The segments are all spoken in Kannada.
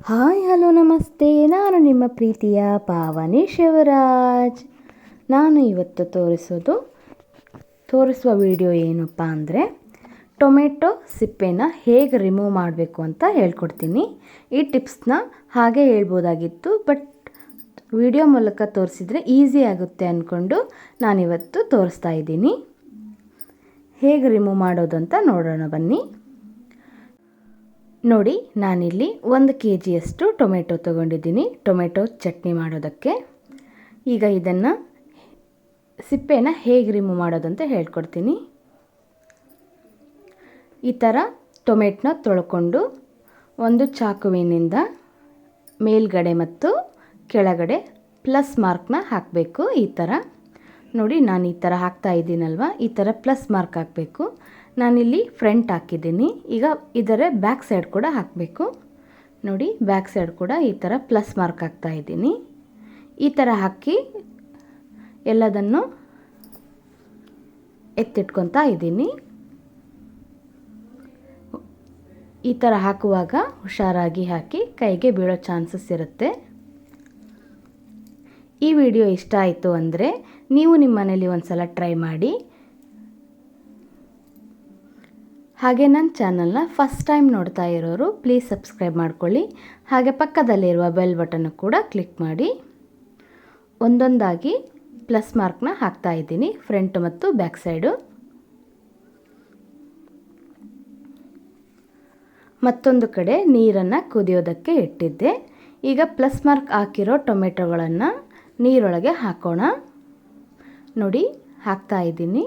ಹಾಯ್, ಹಲೋ, ನಮಸ್ತೆ. ನಾನು ನಿಮ್ಮ ಪ್ರೀತಿಯ ಪಾವನಿ ಶಿವರಾಜ್. ನಾನು ಇವತ್ತು ತೋರಿಸೋದು, ತೋರಿಸುವ ವಿಡಿಯೋ ಏನಪ್ಪ ಅಂದರೆ, ಟೊಮೆಟೊ ಸಿಪ್ಪೆನ ಹೇಗೆ ರಿಮೂವ್ ಮಾಡಬೇಕು ಅಂತ ಹೇಳ್ಕೊಡ್ತೀನಿ. ಈ ಟಿಪ್ಸ್ನ ಹಾಗೆ ಹೇಳ್ಬೋದಾಗಿತ್ತು, ಬಟ್ ವಿಡಿಯೋ ಮೂಲಕ ತೋರಿಸಿದರೆ ಈಸಿ ಆಗುತ್ತೆ ಅಂದ್ಕೊಂಡು ನಾನಿವತ್ತು ತೋರಿಸ್ತಾ ಇದ್ದೀನಿ. ಹೇಗೆ ರಿಮೂವ್ ಮಾಡೋದು ಅಂತ ನೋಡೋಣ ಬನ್ನಿ. ನೋಡಿ, ನಾನಿಲ್ಲಿ ಒಂದು ಕೆ ಜಿಯಷ್ಟು ಟೊಮೆಟೊ ತೊಗೊಂಡಿದ್ದೀನಿ. ಟೊಮೆಟೊ ಚಟ್ನಿ ಮಾಡೋದಕ್ಕೆ. ಈಗ ಇದನ್ನು ಸಿಪ್ಪೆನ ಹೇಗೆ ರಿಮೂವ್ ಮಾಡೋದಂತ ಹೇಳ್ಕೊಡ್ತೀನಿ. ಈ ಥರ ಟೊಮೆಟೊನ ತೊಳ್ಕೊಂಡು ಒಂದು ಚಾಕುವಿನಿಂದ ಮೇಲ್ಗಡೆ ಮತ್ತು ಕೆಳಗಡೆ ಪ್ಲಸ್ ಮಾರ್ಕ್ನ ಹಾಕಬೇಕು ಈ ಥರ ನೋಡಿ ನಾನು ಈ ಥರ ಹಾಕ್ತಾ ಇದ್ದೀನಲ್ವ? ಈ ಥರ ಪ್ಲಸ್ ಮಾರ್ಕ್ ಹಾಕಬೇಕು. ನಾನಿಲ್ಲಿ ಫ್ರಂಟ್ ಹಾಕಿದ್ದೀನಿ. ಈಗ ಇದರ ಬ್ಯಾಕ್ ಸೈಡ್ ಕೂಡ ಹಾಕಬೇಕು. ನೋಡಿ ಬ್ಯಾಕ್ ಸೈಡ್ ಕೂಡ ಈ ಥರ ಪ್ಲಸ್ ಮಾರ್ಕ್ ಹಾಕ್ತಾ ಇದ್ದೀನಿ. ಈ ಥರ ಹಾಕಿ ಎಲ್ಲದನ್ನು ಎತ್ತಿಟ್ಕೊತಾ ಇದ್ದೀನಿ. ಈ ಥರ ಹಾಕುವಾಗ ಹುಷಾರಾಗಿ ಹಾಕಿ ಕೈಗೆ ಬೀಳೋ ಚಾನ್ಸಸ್ ಇರುತ್ತೆ. ಈ ವಿಡಿಯೋ ಇಷ್ಟ ಆಯಿತು ಅಂದರೆ ನೀವು ನಿಮ್ಮ ಮನೇಲಿ ಒಂದು ಸಲ ಟ್ರೈ ಮಾಡಿ. ಹಾಗೆ ನನ್ನ ಚಾನಲ್ನ ಫಸ್ಟ್ ಟೈಮ್ ನೋಡ್ತಾ ಇರೋರು ಪ್ಲೀಸ್ ಸಬ್ಸ್ಕ್ರೈಬ್ ಮಾಡ್ಕೊಳ್ಳಿ. ಹಾಗೆ ಪಕ್ಕದಲ್ಲಿರುವ ಬೆಲ್ ಬಟನ್ ಕೂಡ ಕ್ಲಿಕ್ ಮಾಡಿ. ಒಂದೊಂದಾಗಿ ಪ್ಲಸ್ ಮಾರ್ಕ್ನ ಹಾಕ್ತಾ ಇದ್ದೀನಿ ಫ್ರಂಟ್ ಮತ್ತು ಬ್ಯಾಕ್ ಸೈಡು. ಮತ್ತೊಂದು ಕಡೆ ನೀರನ್ನು ಕುದಿಯೋದಕ್ಕೆ ಇಟ್ಟಿದ್ದೆ. ಈಗ ಪ್ಲಸ್ ಮಾರ್ಕ್ ಹಾಕಿರೋ ಟೊಮೆಟೊಗಳನ್ನು ನೀರೊಳಗೆ ಹಾಕೋಣ. ನೋಡಿ, ಹಾಕ್ತಾ ಇದ್ದೀನಿ.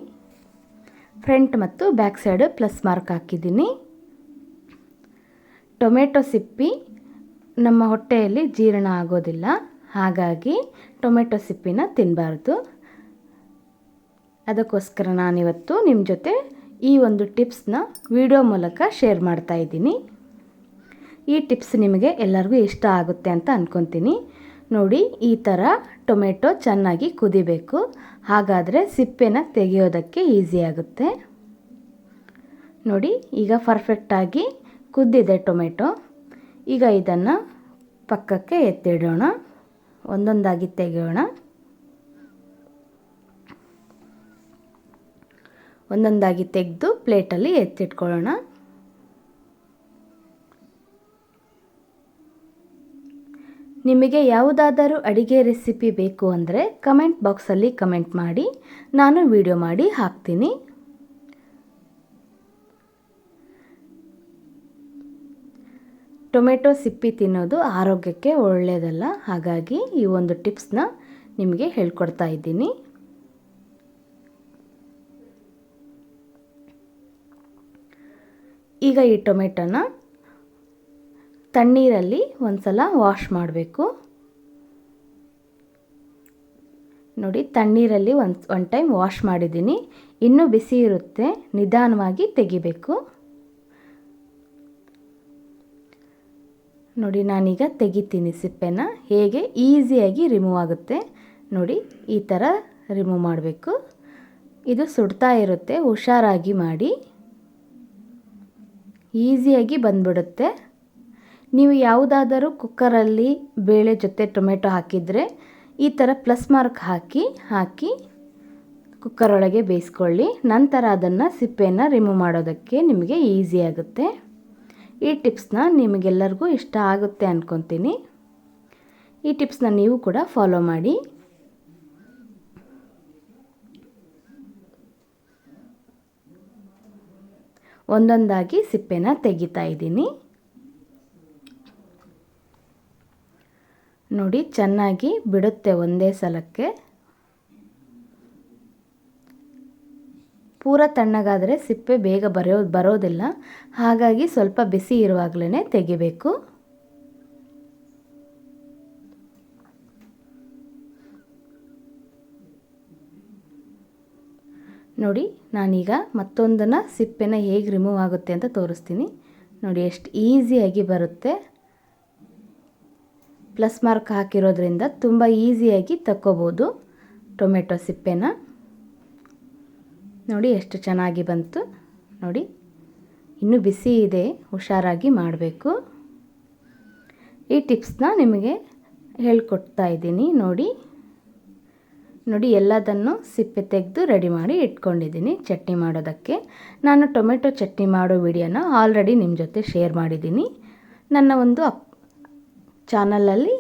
ಫ್ರಂಟ್ ಮತ್ತು ಬ್ಯಾಕ್ ಸೈಡು ಪ್ಲಸ್ ಮಾರ್ಕ್ ಹಾಕಿದ್ದೀನಿ. ಟೊಮೆಟೊ ಸಿಪ್ಪಿ, ನಮ್ಮ ಹೊಟ್ಟೆಯಲ್ಲಿ ಜೀರ್ಣ ಆಗೋದಿಲ್ಲ. ಹಾಗಾಗಿ ಟೊಮೆಟೊ ಸಿಪ್ಪಿನ ತಿನ್ನಬಾರ್ದು ಅದಕ್ಕೋಸ್ಕರ ನಾನಿವತ್ತು ನಿಮ್ಮ ಜೊತೆ ಈ ಒಂದು ಟಿಪ್ಸ್ನ ವಿಡಿಯೋ ಮೂಲಕ ಶೇರ್ ಮಾಡ್ತಾ ಇದ್ದೀನಿ. ಈ ಟಿಪ್ಸ್ ನಿಮಗೆ ಎಲ್ಲರಿಗೂ ಇಷ್ಟ ಆಗುತ್ತೆ ಅಂತ ಅಂದ್ಕೊತೀನಿ ನೋಡಿ, ಈ ಥರ ಟೊಮೆಟೊ ಚೆನ್ನಾಗಿ ಕುದಿಬೇಕು. ಹಾಗಾದರೆ ಸಿಪ್ಪೆನ ತೆಗೆಯೋದಕ್ಕೆ ಈಸಿ ಆಗುತ್ತೆ. ನೋಡಿ, ಈಗ ಪರ್ಫೆಕ್ಟಾಗಿ ಕುದ್ದಿದೆ ಟೊಮೆಟೊ. ಈಗ ಇದನ್ನು ಪಕ್ಕಕ್ಕೆ ಎತ್ತಿಡೋಣ. ಒಂದೊಂದಾಗಿ ತೆಗೆಯೋಣ. ಒಂದೊಂದಾಗಿ ತೆಗೆದು ಪ್ಲೇಟಲ್ಲಿ ಎತ್ತಿಟ್ಕೊಳ್ಳೋಣ. ನಿಮಗೆ ಯಾವುದಾದರೂ ಅಡಿಗೆ ರೆಸಿಪಿ ಬೇಕು ಅಂದರೆ ಕಮೆಂಟ್ ಬಾಕ್ಸಲ್ಲಿ ಕಮೆಂಟ್ ಮಾಡಿ. ನಾನು ವಿಡಿಯೋ ಮಾಡಿ ಹಾಕ್ತೀನಿ. ಟೊಮೆಟೊ ಸಿಪ್ಪಿ ತಿನ್ನೋದು ಆರೋಗ್ಯಕ್ಕೆ ಒಳ್ಳೆಯದಲ್ಲ. ಹಾಗಾಗಿ ಈ ಒಂದು ಟಿಪ್ಸ್ನ ನಿಮಗೆ ಹೇಳ್ಕೊಡ್ತಾ ಇದ್ದೀನಿ. ಈಗ ಈ ಟೊಮೆಟೊನ ತಣ್ಣೀರಲ್ಲಿ ಒಂದು ಸಲ ವಾಶ್ ಮಾಡಬೇಕು. ನೋಡಿ, ತಣ್ಣೀರಲ್ಲಿ ಒಂದು ಒನ್ ಟೈಮ್ ವಾಶ್ ಮಾಡಿದ್ದೀನಿ. ಇನ್ನೂ ಬಿಸಿ ಇರುತ್ತೆ. ನಿಧಾನವಾಗಿ ತೆಗಿಬೇಕು. ನೋಡಿ, ನಾನೀಗ ತೆಗಿತೀನಿ ಸಿಪ್ಪೆನ. ಹೇಗೆ? ಈಸಿಯಾಗಿ ರಿಮೂವ್ ಆಗುತ್ತೆ. ನೋಡಿ, ಈ ಥರ ರಿಮೂವ್ ಮಾಡಬೇಕು. ಇದು ಸುಡ್ತಾ ಇರುತ್ತೆ. ಹುಷಾರಾಗಿ ಮಾಡಿ. ಈಸಿಯಾಗಿ ಬಂದ್ಬಿಡುತ್ತೆ. ನೀವು ಯಾವುದಾದರೂ ಕುಕ್ಕರಲ್ಲಿ ಬೇಳೆ ಜೊತೆ ಟೊಮೆಟೊ ಹಾಕಿದರೆ ಈ ಥರ ಪ್ಲಸ್ ಮಾರ್ಕ್ ಹಾಕಿ ಹಾಕಿ ಕುಕ್ಕರೊಳಗೆ ಬೇಯಿಸ್ಕೊಳ್ಳಿ. ನಂತರ ಅದನ್ನು ಸಿಪ್ಪೆಯನ್ನು ರಿಮೂವ್ ಮಾಡೋದಕ್ಕೆ ನಿಮಗೆ ಈಸಿ ಆಗುತ್ತೆ. ಈ ಟಿಪ್ಸ್ನ ನಿಮಗೆಲ್ಲರಿಗೂ ಇಷ್ಟ ಆಗುತ್ತೆ ಅಂದ್ಕೊತೀನಿ ಈ ಟಿಪ್ಸ್ನ ನೀವು ಕೂಡ ಫಾಲೋ ಮಾಡಿ. ಒಂದೊಂದಾಗಿ ಸಿಪ್ಪೆನ ತೆಗಿತಾ ಇದ್ದೀನಿ. ನೋಡಿ, ಚೆನ್ನಾಗಿ ಬಿಡುತ್ತೆ ಒಂದೇ ಸಲಕ್ಕೆ. ಪೂರ ತಣ್ಣಗಾದರೆ ಸಿಪ್ಪೆ ಬೇಗ ಬರೋ, ಬರೋದಿಲ್ಲ. ಹಾಗಾಗಿ ಸ್ವಲ್ಪ ಬಿಸಿ ಇರುವಾಗಲೇ ತೆಗಿಬೇಕು. ನೋಡಿ, ನಾನೀಗ ಮತ್ತೊಂದನ್ನು ಸಿಪ್ಪೆನ ಹೇಗೆ ರಿಮೂವ್ ಆಗುತ್ತೆ ಅಂತ ತೋರಿಸ್ತೀನಿ. ನೋಡಿ, ಎಷ್ಟು ಈಸಿಯಾಗಿ ಬರುತ್ತೆ. ಪ್ಲಸ್ ಮಾರ್ಕ್ ಹಾಕಿರೋದ್ರಿಂದ ತುಂಬ ಈಸಿಯಾಗಿ ತಕ್ಕೋಬೋದು ಟೊಮೆಟೊ ಸಿಪ್ಪೆನ. ನೋಡಿ ಎಷ್ಟು ಚೆನ್ನಾಗಿ ಬಂತು. ನೋಡಿ, ಇನ್ನೂ ಬಿಸಿ ಇದೆ, ಹುಷಾರಾಗಿ ಮಾಡಬೇಕು. ಈ ಟಿಪ್ಸ್ನ ನಿಮಗೆ ಹೇಳ್ಕೊಡ್ತಾ ಇದ್ದೀನಿ. ನೋಡಿ ನೋಡಿ ಎಲ್ಲದನ್ನು ಸಿಪ್ಪೆ ತೆಗೆದು ರೆಡಿ ಮಾಡಿ ಇಟ್ಕೊಂಡಿದ್ದೀನಿ ಚಟ್ನಿ ಮಾಡೋದಕ್ಕೆ. ನಾನು ಟೊಮೆಟೊ ಚಟ್ನಿ ಮಾಡೋ ವಿಡಿಯೋನ ಆಲ್ರೆಡಿ ನಿಮ್ಮ ಜೊತೆ ಶೇರ್ ಮಾಡಿದ್ದೀನಿ. ನನ್ನ ಒಂದು ಅಪ್ ಚಾನಲಲ್ಲಿ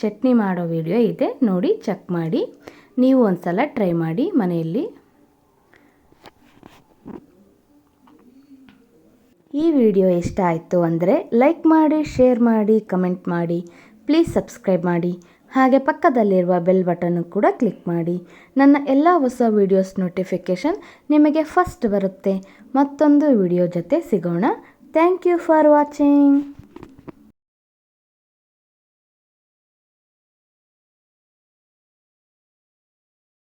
ಚಟ್ನಿ ಮಾಡೋ ವಿಡಿಯೋ ಇದೆ, ನೋಡಿ, ಚೆಕ್ ಮಾಡಿ. ನೀವು ಒಂದು ಸಲ ಟ್ರೈ ಮಾಡಿ ಮನೆಯಲ್ಲಿ. ಈ ವಿಡಿಯೋ ಇಷ್ಟ ಆಯಿತು ಅಂದರೆ ಲೈಕ್ ಮಾಡಿ, ಶೇರ್ ಮಾಡಿ, ಕಮೆಂಟ್ ಮಾಡಿ. ಪ್ಲೀಸ್ ಸಬ್ಸ್ಕ್ರೈಬ್ ಮಾಡಿ. ಹಾಗೆ ಪಕ್ಕದಲ್ಲಿರುವ ಬೆಲ್ ಬಟನ್ನು ಕೂಡ ಕ್ಲಿಕ್ ಮಾಡಿ. ನನ್ನ ಎಲ್ಲ ಹೊಸ ವಿಡಿಯೋಸ್ ನೋಟಿಫಿಕೇಷನ್ ನಿಮಗೆ ಫಸ್ಟ್ ಬರುತ್ತೆ. ಮತ್ತೊಂದು ವಿಡಿಯೋ ಜೊತೆ ಸಿಗೋಣ. Thank you for watching.